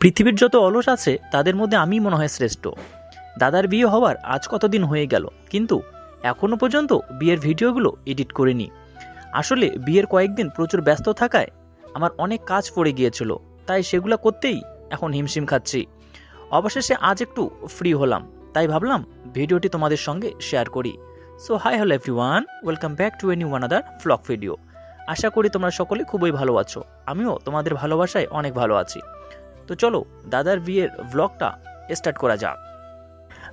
পৃথিবীর যত অলস আছে, তাদের মধ্যে আমি মনে হয় শ্রেষ্ঠ। দাদার বিয়ে হওয়ার আজ কতদিন হয়ে গেল, কিন্তু এখনও পর্যন্ত বিয়ের ভিডিওগুলো এডিট করিনি। আসলে বিয়ের কয়েকদিন প্রচুর ব্যস্ত থাকায় আমার অনেক কাজ পড়ে গিয়েছিল, তাই সেগুলো করতেই এখন হিমশিম খাচ্ছি। অবশেষে আজ একটু ফ্রি হলাম, তাই ভাবলাম ভিডিওটি তোমাদের সঙ্গে শেয়ার করি। So hi hello everyone welcome back to any one other vlog video আশা করি তোমরা সকলে খুবই ভালো আছো, আমিও তোমাদের ভালোবাসায় অনেক ভালো আছি। তো চলো, দাদার বিয়ের ব্লগটা স্টার্ট করা যাক।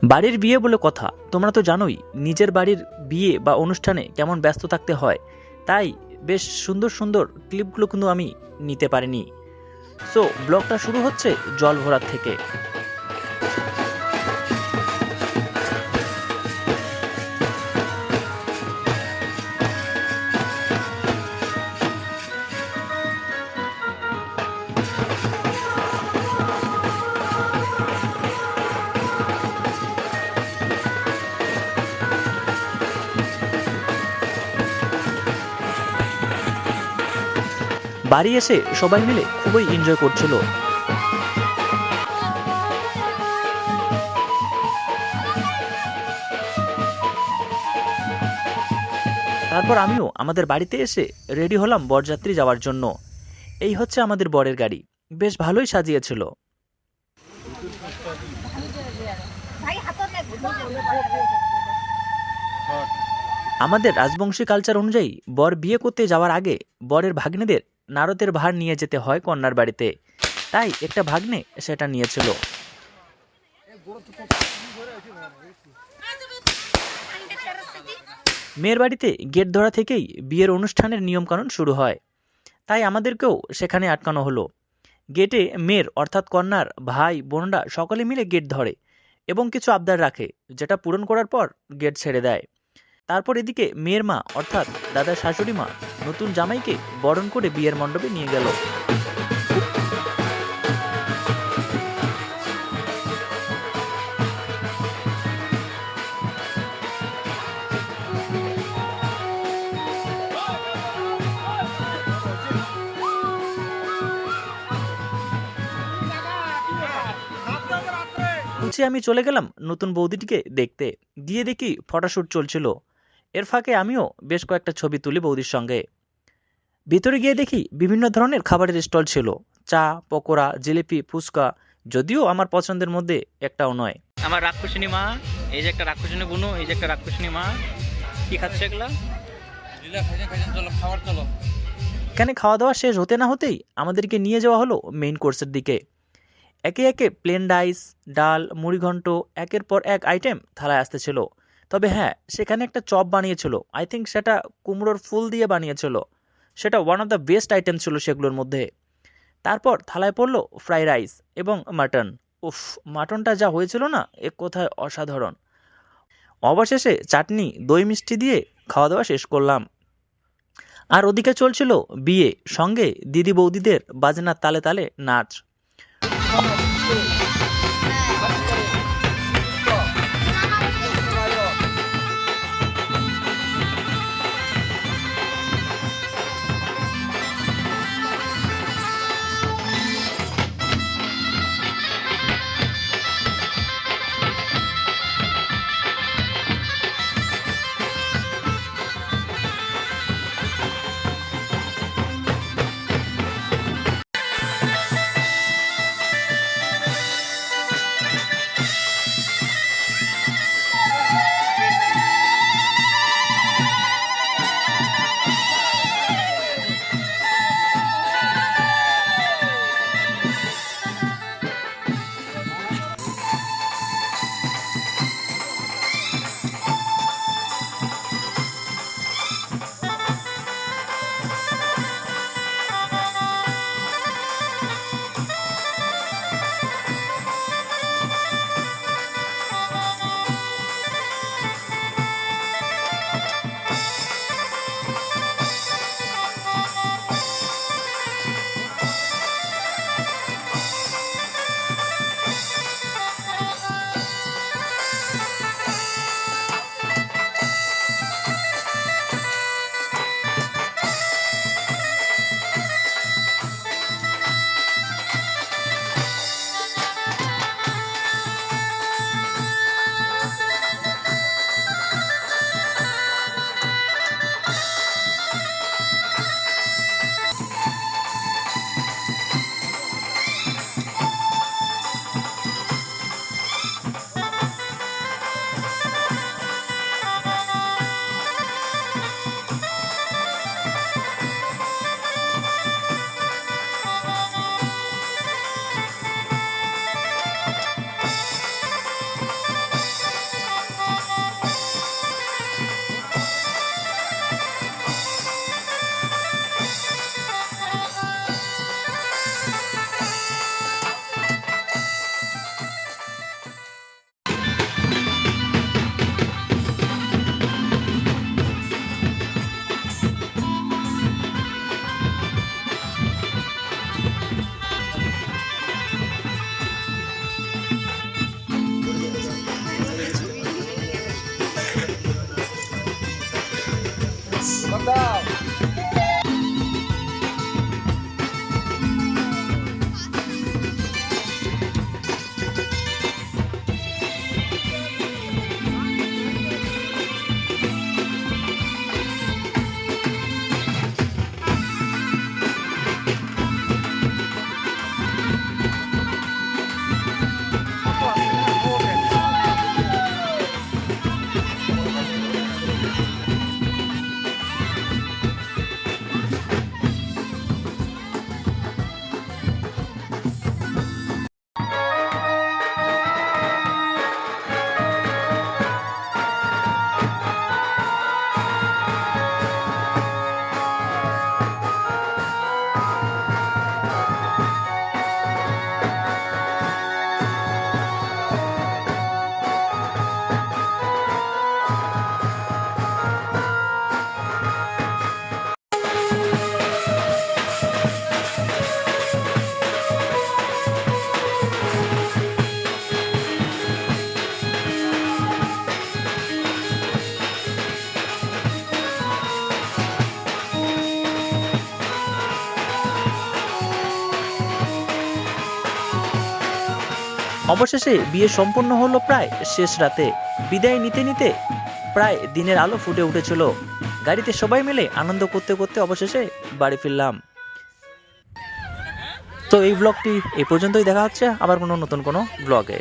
বাড়ির বিয়ে বলে কথা, তোমরা তো জানোই নিজের বাড়ির বিয়ে বা অনুষ্ঠানে কেমন ব্যস্ত থাকতে হয়। তাই বেশ সুন্দর সুন্দর ক্লিপগুলো কিন্তু আমি নিতে পারিনি। সো ব্লগটা শুরু হচ্ছে জল ভরার থেকে। বাড়ি এসে সবাই মিলে খুবই এনজয় করছিল। তারপর আমিও আমাদের বাড়িতে এসে রেডি হলাম বরযাত্রী যাওয়ার জন্য। এই হচ্ছে আমাদের বরের গাড়ি। বেশ ভালোই সাজিয়েছিল। আমাদের রাজবংশী কালচার অনুযায়ী বর বিয়ে করতে যাওয়ার আগে বরের ভাগ্নেদের নারদের ভার নিয়ে যেতে হয় কন্যার বাড়িতে। তাই একটা ভাগ্নে সেটা নিয়েছিল। মেয়ের বাড়িতে গেট ধরা থেকেই বিয়ের অনুষ্ঠানের নিয়মকানুন শুরু হয়। তাই আমাদেরকেও সেখানে আটকানো হলো। গেটে মেয়ের অর্থাৎ কন্যার ভাই, বোনরা সকলে মিলে গেট ধরে এবং কিছু আবদার রাখে, যেটা পূরণ করার পর গেট ছেড়ে দেয়। তারপর এদিকে মেয়ের মা, অর্থাৎ দাদার শাশুড়ি মা নতুন জামাইকে বরণ করে বিয়ের মণ্ডপে নিয়ে গেল। নিচে আমি চলে গেলাম নতুন বৌদিটিকে দেখতে। গিয়ে দেখি ফটোশ্যুট চলছিল। এর ফাঁকে আমিও বেশ কয়েকটা ছবি তুলি বৌদির সঙ্গে। ভিতরে গিয়ে দেখি বিভিন্ন ধরনের খাবারের স্টল ছিল। চা পকোড়া জিলিপি ফুচকা যদিও আমার পছন্দের মধ্যে একটাও নয়। আমার রাক্ষসিনী মা এই যে একটা রাক্ষসিনী বুনু এই যে একটা রাক্ষসিনী মা কি খাচ্ছে এগুলা? চলো খাবার চলো। এখানে খাওয়া দাওয়া শেষ হতে না হতেই আমাদেরকে নিয়ে যাওয়া হলো মেইন কোর্সের দিকে। একে একে প্লেন রাইস ডাল মুড়িঘণ্ট একের পর এক আইটেম থালায় আসতেছিল তবে হ্যাঁ সেখানে একটা চপ বানিয়েছিল। আই থিঙ্ক সেটা কুমড়োর ফুল দিয়ে বানিয়েছিল। সেটা one of the best item ছিল সেগুলোর মধ্যে। তারপর থালায় পড়ল ফ্রাই রাইস এবং মাটন উফ মাটনটা যা হয়েছিল না এক কোথায় অসাধারণ। অবশেষে চাটনি, দই মিষ্টি দিয়ে খাওয়া দাওয়া শেষ করলাম। আর ওদিকে চলছিল বিয়ে, সঙ্গে দিদি বৌদিদের বাজনার তালে তালে নাচ। Andal. অবশেষে বিয়ে সম্পূর্ণ হলো প্রায় শেষ রাতে। বিদায় নিতে নিতে প্রায় দিনের আলো ফুটে উঠেছিল। গাড়িতে সবাই মিলে আনন্দ করতে করতে অবশেষে বাড়ি ফিরলাম। তো এই ব্লগটি এই পর্যন্তই দেখা হচ্ছে। আবার কোনো নতুন কোনো ব্লগে